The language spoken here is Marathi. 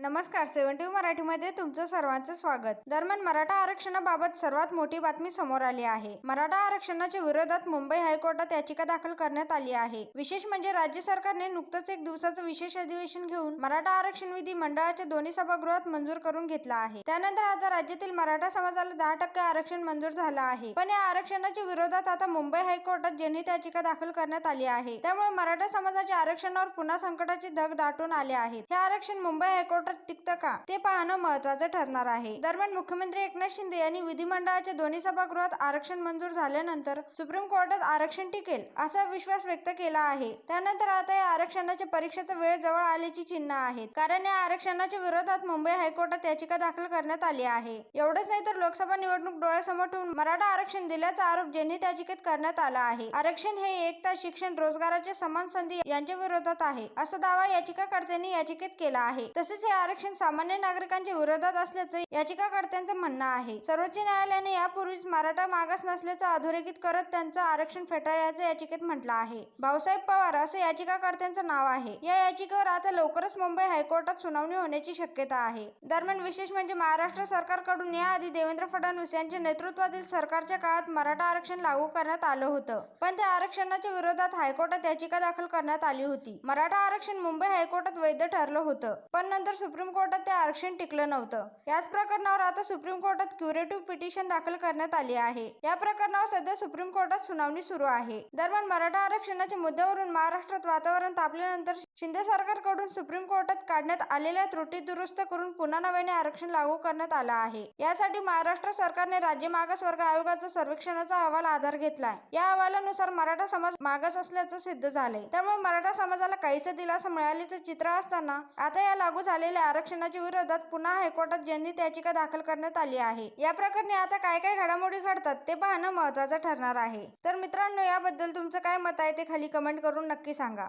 नमस्कार सेव्हन्टी मराठीमध्ये तुमचं सर्वांचं स्वागत. दरम्यान मराठा आरक्षणाबाबत सर्वात मोठी बातमी समोर आली आहे. मराठा आरक्षणाच्या विरोधात मुंबई हायकोर्टात याचिका दाखल करण्यात आली आहे. विशेष म्हणजे राज्य सरकारने नुकतंच एक दिवसाचं विशेष अधिवेशन घेऊन मराठा आरक्षण विधी मंडळाच्या दोन्ही सभागृहात मंजूर करून घेतला आहे. त्यानंतर आता राज्यातील मराठा समाजाला दहा टक्के आरक्षण मंजूर झालं आहे. पण या आरक्षणाच्या विरोधात आता मुंबई हायकोर्टात जनहित याचिका दाखल करण्यात आली आहे. त्यामुळे मराठा समाजाच्या आरक्षणावर पुन्हा संकटाचे धग दाटून आले आहेत हे आरक्षण मुंबई हायकोर्ट हायकोर्टात टिकतं का? ते पाहणं महत्वाचं ठरणार आहे. दरम्यान मुख्यमंत्री एकनाथ शिंदे यांनी विधिमंडळाच्या दोन्ही सभागृहात आरक्षण मंजूर झाल्यानंतर सुप्रीम कोर्टात आरक्षण टिकेल असा विश्वास व्यक्त केला आहे. त्यानंतर आता या आरक्षणाच्या परीक्षेचा वेळ जवळ आल्याची चिन्ह आहेत. कारण या आरक्षणाच्या विरोधात मुंबई हायकोर्टात याचिका दाखल करण्यात आली आहे. एवढंच नाही तर लोकसभा निवडणूक डोळ्यासमोर ठेवून मराठा आरक्षण दिल्याचा आरोप जनहित याचिकेत करण्यात आला आहे. आरक्षण हे एकता शिक्षण रोजगाराच्या समान संधी यांच्या विरोधात आहे असा दावा याचिकाकर्त्यांनी याचिकेत केला आहे. तसेच हे आरक्षण सामान्य नागरिकांच्या विरोधात असल्याचं याचिकाकर्त्यांचं म्हणणं आहे. सर्वोच्च न्यायालयाने यापूर्वीच मराठा मागास नसल्याचं अधोरेखित करत त्यांचं आरक्षण फेटाळल्याचं याचिकेत म्हटलं आहे. भाऊसाहेब पवार असं याचिकाकर्त्यांचं नाव आहे. या याचिकेवर आता लवकरच मुंबई हायकोर्टात सुनावणी होण्याची शक्यता आहे. दरम्यान विशेष म्हणजे महाराष्ट्र सरकारकडून याआधी देवेंद्र फडणवीस यांच्या नेतृत्वातील सरकारच्या काळात मराठा आरक्षण लागू करण्यात आलं होतं. पण त्या आरक्षणाच्या विरोधात हायकोर्टात याचिका दाखल करण्यात आली होती. मराठा आरक्षण मुंबई हायकोर्टात वैध ठरलं होतं. पण नंतर सुप्रीम कोर्टात ते आरक्षण टिकलं नव्हतं. याच प्रकरणावर आता सुप्रीम कोर्टात क्युरेटिव्ह पिटिशन दाखल करण्यात आली आहे. या प्रकरणावर सध्या सुप्रीम कोर्टात सुनावणी सुरू आहे. दरम्यान मराठा आरक्षणाच्या मुद्द्यावरून महाराष्ट्रात वातावरण तापल्यानंतर शिंदे सरकारकडून सुप्रीम कोर्टात काढण्यात आलेल्या त्रुटी दुरुस्त करून पुन्हा नव्याने आरक्षण लागू करण्यात आलं आहे. यासाठी महाराष्ट्र सरकारने राज्य मागासवर्ग आयोगाचा सर्वेक्षणाचा अहवाल आधार घेतलाय. या अहवालानुसार मराठा समाज मागास असल्याचं सिद्ध झालंय. त्यामुळे मराठा समाजाला काहीसा दिलासा मिळाल्याचं चित्र असताना आता या लागू झालेल्या आरक्षणाच्या विरोधात पुन्हा हायकोर्टात जनहित याचिका दाखल करण्यात आली आहे. या प्रकरणी आता काय काय घडामोडी घडतात ते पाहणं महत्वाचं ठरणार आहे. तर मित्रांनो याबद्दल तुमचं काय मत आहे ते खाली कमेंट करून नक्की सांगा.